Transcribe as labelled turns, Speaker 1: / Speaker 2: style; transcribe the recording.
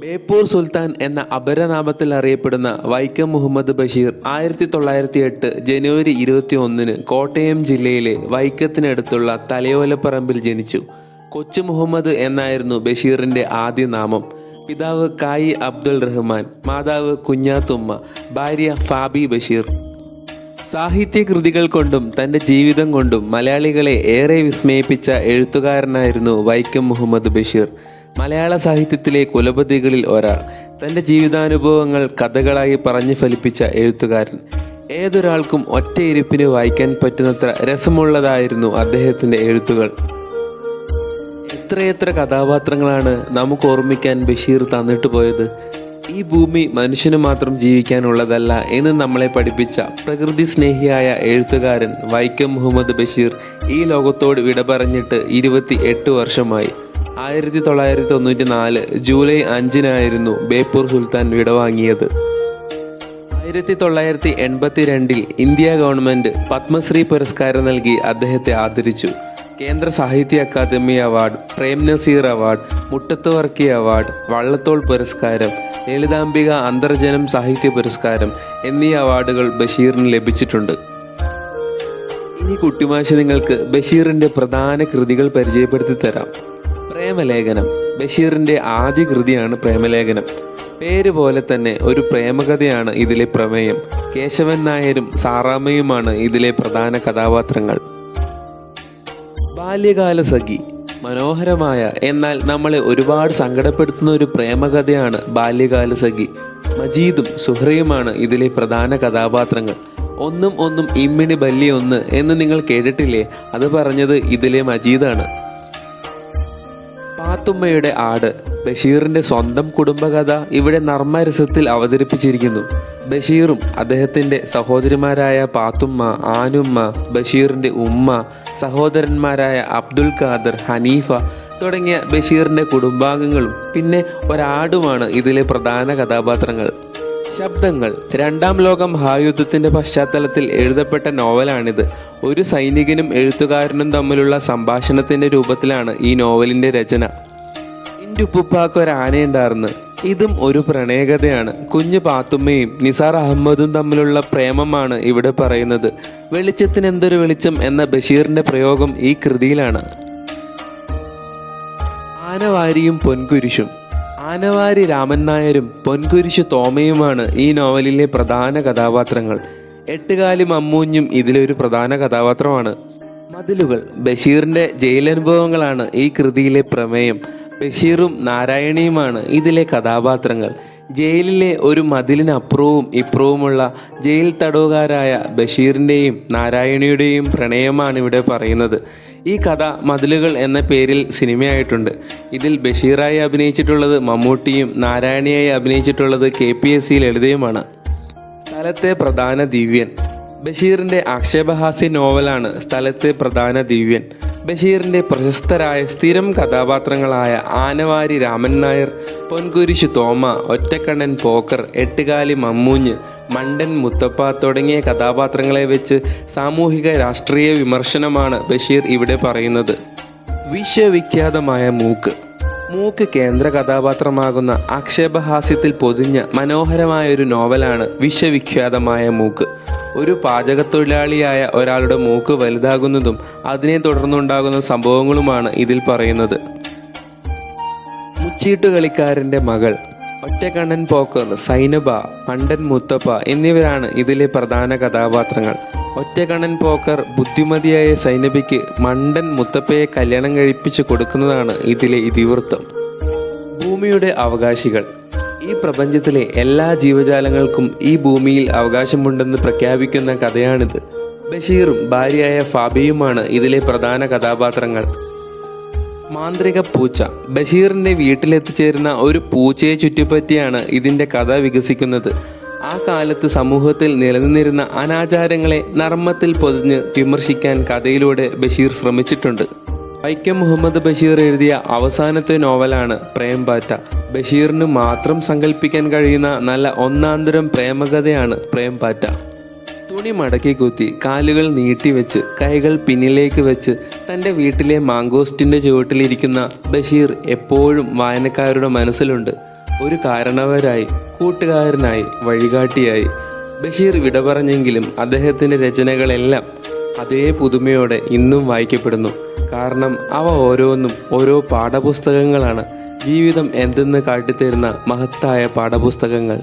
Speaker 1: ബേപ്പൂർ സുൽത്താൻ എന്ന അപരനാമത്തിൽ അറിയപ്പെടുന്ന വൈക്കം മുഹമ്മദ് ബഷീർ ആയിരത്തി തൊള്ളായിരത്തി എട്ട് ജനുവരി ഇരുപത്തി ഒന്നിന് കോട്ടയം ജില്ലയിലെ വൈക്കത്തിനടുത്തുള്ള തലയോലപ്പറമ്പിൽ ജനിച്ചു. കൊച്ചു മുഹമ്മദ് എന്നായിരുന്നു ബഷീറിന്റെ ആദ്യ നാമം. പിതാവ് കായി അബ്ദുൾ റഹ്മാൻ മാതാവ് കുഞ്ഞാത്തുമ്മ ഭാര്യ ഫാബി ബഷീർ. സാഹിത്യ കൃതികൾ കൊണ്ടും തന്റെ ജീവിതം കൊണ്ടും മലയാളികളെ ഏറെ വിസ്മയിപ്പിച്ച എഴുത്തുകാരനായിരുന്നു വൈക്കം മുഹമ്മദ് ബഷീർ. മലയാള സാഹിത്യത്തിലെ കുലപതികളിൽ ഒരാൾ. തന്റെ ജീവിതാനുഭവങ്ങൾ കഥകളായി പറഞ്ഞു ഫലിപ്പിച്ച എഴുത്തുകാരൻ. ഏതൊരാൾക്കും ഒറ്റയിരുപ്പിന് വായിക്കാൻ പറ്റുന്നത്ര രസമുള്ളതായിരുന്നു അദ്ദേഹത്തിന്റെ എഴുത്തുകൾ. എത്രയെത്ര കഥാപാത്രങ്ങളാണ് നമുക്ക് ഓർമ്മിക്കാൻ ബഷീർ തന്നിട്ട് പോയത്. ഈ ഭൂമി മനുഷ്യന് മാത്രം ജീവിക്കാനുള്ളതല്ല എന്ന് നമ്മളെ പഠിപ്പിച്ച പ്രകൃതി സ്നേഹിയായ എഴുത്തുകാരൻ വൈക്കം മുഹമ്മദ് ബഷീർ ഈ ലോകത്തോട് വിട പറഞ്ഞിട്ട് ഇരുപത്തി എട്ട് വർഷമായി. ആയിരത്തി തൊള്ളായിരത്തി തൊണ്ണൂറ്റി നാല് ജൂലൈ അഞ്ചിനായിരുന്നു ബേപ്പൂർ സുൽത്താൻ വിടവാങ്ങിയത്. ആയിരത്തി തൊള്ളായിരത്തി എൺപത്തി രണ്ടിൽ ഇന്ത്യ ഗവൺമെന്റ് പത്മശ്രീ പുരസ്കാരം നൽകി അദ്ദേഹത്തെ ആദരിച്ചു. Kendra Sahitya Akademi award Prem Nazir award Muttathu Varkey award Vallathol പുരസ്കാരം ലളിതാംബിക അന്തർജനം സാഹിത്യ പുരസ്കാരം എന്നീ അവാർഡുകൾ ബഷീറിന് ലഭിച്ചിട്ടുണ്ട്. ഇനി കുട്ടിമാശ നിങ്ങൾക്ക് ബഷീറിന്റെ പ്രധാന കൃതികൾ പരിചയപ്പെടുത്തി തരാം പ്രേമലേഖനം. ബഷീറിന്റെ ആദ്യ കൃതിയാണ് പ്രേമലേഖനം. പേര് പോലെ തന്നെ ഒരു പ്രേമകഥയാണ് ഇതിലെ പ്രമേയം. കേശവൻ നായരും സാറാമ്മയുമാണ് ഇതിലെ പ്രധാന കഥാപാത്രങ്ങൾ. ബാല്യകാല സഖി. മനോഹരമായ എന്നാൽ നമ്മളെ ഒരുപാട് സങ്കടപ്പെടുത്തുന്ന ഒരു പ്രേമകഥയാണ് ബാല്യകാല സഖി. മജീദും സുഹ്രയുമാണ് ഇതിലെ പ്രധാന കഥാപാത്രങ്ങൾ. ഒന്നും ഒന്നും ഇമ്മിണി ബല്യ ഒന്ന് എന്ന് നിങ്ങൾ കേട്ടിട്ടില്ലേ? അത് പറഞ്ഞത് ഇതിലെ മജീദാണ്. പാത്തുമ്മയുടെ ആട് ബഷീറിന്റെ സ്വന്തം കുടുംബകഥ ഇവിടെ നർമ്മരസത്തിൽ അവതരിപ്പിച്ചിരിക്കുന്നു. ബഷീറും അദ്ദേഹത്തിന്റെ സഹോദരിമാരായ പാത്തുമ്മ ആനുമ്മ ബഷീറിന്റെ ഉമ്മ സഹോദരന്മാരായ അബ്ദുൽ ഖാദർ ഹനീഫ തുടങ്ങിയ ബഷീറിന്റെ കുടുംബാംഗങ്ങളും പിന്നെ ഒരാടുമാണ് ഇതിലെ പ്രധാന കഥാപാത്രങ്ങൾ. ശബ്ദങ്ങൾ. രണ്ടാം ലോക മഹായുദ്ധത്തിന്റെ പശ്ചാത്തലത്തിൽ എഴുതപ്പെട്ട നോവലാണിത്. ഒരു സൈനികനും എഴുത്തുകാരനും തമ്മിലുള്ള സംഭാഷണത്തിന്റെ രൂപത്തിലാണ് ഈ നോവലിന്റെ രചന. എന്റെ ഉപ്പുപ്പാക്ക് ഒരു ആനയുണ്ടായിരുന്നു ഇതും ഒരു പ്രണയകഥയാണ്. കുഞ്ഞു പാത്തുമ്മയും നിസാർ അഹമ്മദും തമ്മിലുള്ള പ്രേമമാണ് ഇവിടെ പറയുന്നത്. വെളിച്ചത്തിന് എന്തൊരു വെളിച്ചം എന്ന ബഷീറിന്റെ പ്രയോഗം ഈ കൃതിയിലാണ്. ആനവാരിയും പൊൻകുരിശും. ആനവാരി രാമൻ നായരും പൊൻകുരിശ് തോമയുമാണ് ഈ നോവലിലെ പ്രധാന കഥാപാത്രങ്ങൾ. എട്ടുകാലി മമ്മൂഞ്ഞും ഇതിലൊരു പ്രധാന കഥാപാത്രമാണ്. മതിലുകൾ ബഷീറിന്റെ ജയിലനുഭവങ്ങളാണ് ഈ കൃതിയിലെ പ്രമേയം. ബഷീറും നാരായണിയുമാണ് ഇതിലെ കഥാപാത്രങ്ങൾ. ജയിലിലെ ഒരു മതിലിനപ്പുറവും ഇപ്പുറവുമുള്ള ജയിൽ തടവുകാരായ ബഷീറിന്റെയും നാരായണിയുടെയും പ്രണയമാണ് ഇവിടെ പറയുന്നത്. ഈ കഥ മതിലുകൾ എന്ന പേരിൽ സിനിമയായിട്ടുണ്ട്. ഇതിൽ ബഷീറായി അഭിനയിച്ചിട്ടുള്ളത് മമ്മൂട്ടിയും നാരായണിയായി അഭിനയിച്ചിട്ടുള്ളത് കെ പി എസ് സി ലളിതയുമാണ്. സ്ഥലത്തെ പ്രധാന ദിവ്യൻ. ബഷീറിന്റെ ആക്ഷേപഹാസ്യ നോവലാണ് സ്ഥലത്തെ പ്രധാന ദിവ്യൻ. ബഷീറിന്റെ പ്രശസ്തരായ സ്ഥിരം കഥാപാത്രങ്ങളായ ആനവാരി രാമൻ നായർ പൊൻകുരിശു തോമ ഒറ്റക്കണ്ണൻ പോക്കർ എട്ടുകാലി മമ്മൂഞ്ഞ് മണ്ടൻ മുത്തപ്പ തുടങ്ങിയ കഥാപാത്രങ്ങളെ വെച്ച് സാമൂഹിക രാഷ്ട്രീയ വിമർശനമാണ് ബഷീർ ഇവിടെ പറയുന്നത്. വിശ്വവിഖ്യാതമായ മൂക്ക്. മൂക്ക് കേന്ദ്ര കഥാപാത്രമാകുന്ന ആക്ഷേപഹാസ്യത്തിൽ പൊതിഞ്ഞ മനോഹരമായ ഒരു നോവലാണ് വിശ്വവിഖ്യാതമായ മൂക്ക്. ഒരു പാചകത്തൊഴിലാളിയായ ഒരാളുടെ മൂക്ക് വലുതാകുന്നതും അതിനെ തുടർന്നുണ്ടാകുന്ന സംഭവങ്ങളുമാണ് ഇതിൽ പറയുന്നത്. മുച്ചീട്ട് കളിക്കാരന്റെ മകൾ ഒറ്റക്കണ്ണൻ പോക്കർ സൈനബ മണ്ടൻ മുത്തപ്പ എന്നിവരാണ് ഇതിലെ പ്രധാന കഥാപാത്രങ്ങൾ. ഒറ്റക്കണ്ണൻ പോക്കർ ബുദ്ധിമതിയായ സൈനബിക്ക് മണ്ടൻ മുത്തപ്പയെ കല്യാണം കഴിപ്പിച്ച് കൊടുക്കുന്നതാണ് ഇതിലെ ഇതിവൃത്തം. ഭൂമിയുടെ അവകാശികൾ. ഈ പ്രപഞ്ചത്തിലെ എല്ലാ ജീവജാലങ്ങൾക്കും ഈ ഭൂമിയിൽ അവകാശമുണ്ടെന്ന് പ്രഖ്യാപിക്കുന്ന കഥയാണിത്. ബഷീറും ഭാര്യയായ ഫാബിയുമാണ് ഇതിലെ പ്രധാന കഥാപാത്രങ്ങൾ. മാന്ത്രിക പൂച്ച. ബഷീറിന്റെ വീട്ടിലെത്തിച്ചേരുന്ന ഒരു പൂച്ചയെ ചുറ്റിപ്പറ്റിയാണ് ഇതിന്റെ കഥ വികസിക്കുന്നത്. ആ കാലത്ത് സമൂഹത്തിൽ നിലനിന്നിരുന്ന അനാചാരങ്ങളെ നർമ്മത്തിൽ പൊതിഞ്ഞ് വിമർശിക്കാൻ കഥയിലൂടെ ബഷീർ ശ്രമിച്ചിട്ടുണ്ട്. വൈക്കം മുഹമ്മദ് ബഷീർ എഴുതിയ അവസാനത്തെ നോവലാണ് പ്രേംപാറ്റ ബഷീറിന് മാത്രം സങ്കല്പിക്കാൻ കഴിയുന്ന നല്ല ഒന്നാന്തരം പ്രേമകഥയാണ് പ്രേംപാറ്റ തുണി മടക്കി കുത്തി കാലുകൾ നീട്ടിവെച്ച് കൈകൾ പിന്നിലേക്ക് വെച്ച് തന്റെ വീട്ടിലെ മാങ്കോസ്റ്റിന്റെ ചുവട്ടിലിരിക്കുന്ന ബഷീർ എപ്പോഴും വായനക്കാരുടെ മനസ്സിലുണ്ട്. ഒരു കാരണവരായി കൂട്ടുകാരനായി വഴികാട്ടിയായി. ബഷീർ വിട പറഞ്ഞെങ്കിലും അദ്ദേഹത്തിന്റെ രചനകളെല്ലാം അതേ പുതുമയോടെ ഇന്നും വായിക്കപ്പെടുന്നു. കാരണം അവ ഓരോന്നും ഓരോ പാഠപുസ്തകങ്ങളാണ്. ജീവിതം എന്തെന്ന് കാട്ടിത്തരുന്ന മഹത്തായ പാഠപുസ്തകങ്ങൾ.